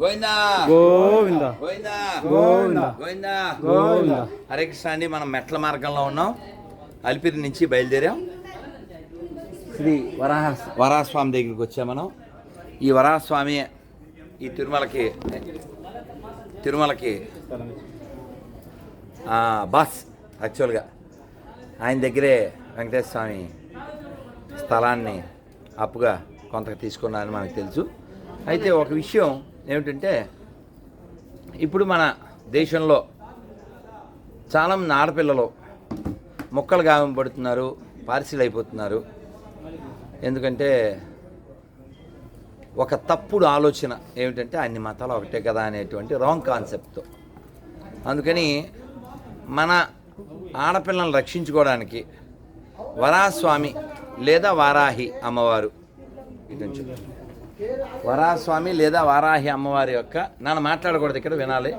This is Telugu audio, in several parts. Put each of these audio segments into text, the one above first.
గోవిందా. గోవింద. గోవిందా. గోవింద. గోవిందా. గోవింద. హరే కృష్ణ అండి మనం మెట్ల మార్గంలో ఉన్నాం. అలిపిరి నుంచి బయలుదేరాం. శ్రీ వరాహ వరాహస్వామి దగ్గరికి వచ్చాం మనం. ఈ వరాహస్వామి ఈ తిరుమలకి తిరుమలకి బాస్ యాక్చువల్గా ఆయన దగ్గరే వెంకటేశ్వర స్వామి స్థలాన్ని అప్పుగా కొంత తీసుకున్నారని మనకు తెలుసు. అయితే ఒక విషయం ఏమిటంటే ఇప్పుడు మన దేశంలో చాలామంది ఆడపిల్లలు మొక్కలు గావింపడుతున్నారు పార్సిల్ అయిపోతున్నారు ఎందుకంటే ఒక తప్పుడు ఆలోచన ఏమిటంటే అన్ని మతాలు ఒకటే కదా అనేటువంటి రాంగ్ కాన్సెప్ట్తో అందుకని మన ఆడపిల్లలను రక్షించుకోవడానికి వరాస్వామి లేదా వారాహి అమ్మవారు వరాస్వామి లేదా వారాహి అమ్మవారి యొక్క నన్ను మాట్లాడకూడదు ఇక్కడ వినాలి.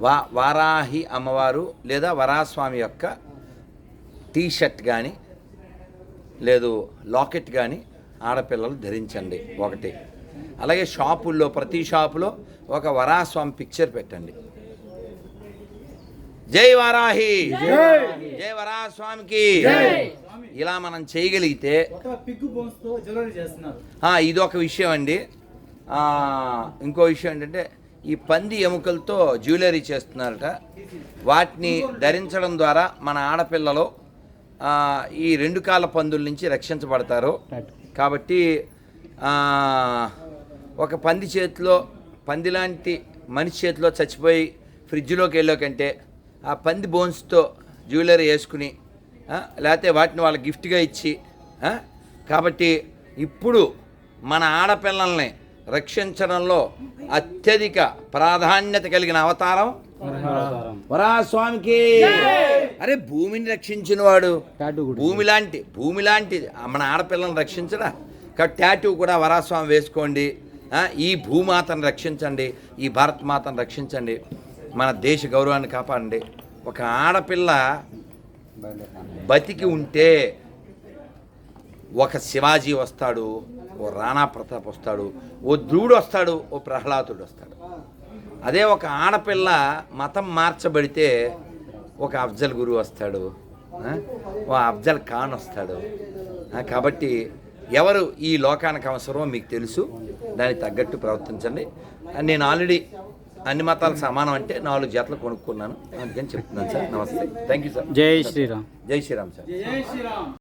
వా వారాహి అమ్మవారు లేదా వరాస్వామి యొక్క టీ షర్ట్ కానీ లేదు లాకెట్ కానీ ఆడపిల్లలు ధరించండి ఒకటి. అలాగే షాపుల్లో ప్రతి షాపులో ఒక వరాస్వామి పిక్చర్ పెట్టండి. జై వారాహి! జై! వరాస్వామికి ఇలా మనం చేయగలిగితే ఒక ఆ, ఇదొక విషయం అండి. ఇంకో విషయం ఏంటంటే ఈ పంది ఎముకలతో జ్యువెలరీ చేస్తున్నారట. వాటిని ధరించడం ద్వారా మన ఆడపిల్లలు ఈ రెండు కాళ్ళ పందుల నుంచి రక్షించబడతారు. కాబట్టి ఒక పంది చేతిలో పంది లాంటి మనిషి చేతిలో చచ్చిపోయి ఫ్రిడ్జ్లోకి వెళ్ళే కంటే ఆ పంది బోన్స్తో జ్యువెలరీ వేసుకుని లేకపోతే వాటిని వాళ్ళ గిఫ్ట్గా ఇచ్చి ఆ, కాబట్టి ఇప్పుడు మన ఆడపిల్లల్ని రక్షించడంలో అత్యధిక ప్రాధాన్యత కలిగిన అవతారం వరాస్వామికి అరే భూమిని రక్షించిన వాడు టాటూ కూడా భూమి లాంటి భూమి లాంటి మన ఆడపిల్లలను రక్షించడా? కాబట్టి టాటూ కూడా వరాస్వామి వేసుకోండి. ఆ, ఈ భూమాతను రక్షించండి. ఈ భారత్ మాతను రక్షించండి. మన దేశ గౌరవాన్ని కాపాడండి. ఒక ఆడపిల్ల బతికి ఉంటే ఒక శివాజీ వస్తాడు ఓ రాణా ప్రతాప్ వస్తాడు ఓ ధ్రువుడు వస్తాడు ఓ ప్రహ్లాదుడు వస్తాడు. అదే ఒక ఆడపిల్ల మతం మార్చబడితే ఒక అఫ్జల్ గురువు వస్తాడు ఓ అఫ్జల్ ఖాన్ వస్తాడు. కాబట్టి ఎవరు ఈ లోకానికి అవసరమో మీకు తెలుసు. దానికి తగ్గట్టు ప్రవర్తించండి. నేను ఆల్రెడీ అన్ని మతాలు సమానం అంటే నాలుగు జతలు కొనుక్కున్నాను. అందుకని చెప్తున్నాను సార్. నమస్తే. థ్యాంక్ యూ సార్ జై శ్రీరామ్. జై శ్రీరామ్ సార్ జై శ్రీరామ్.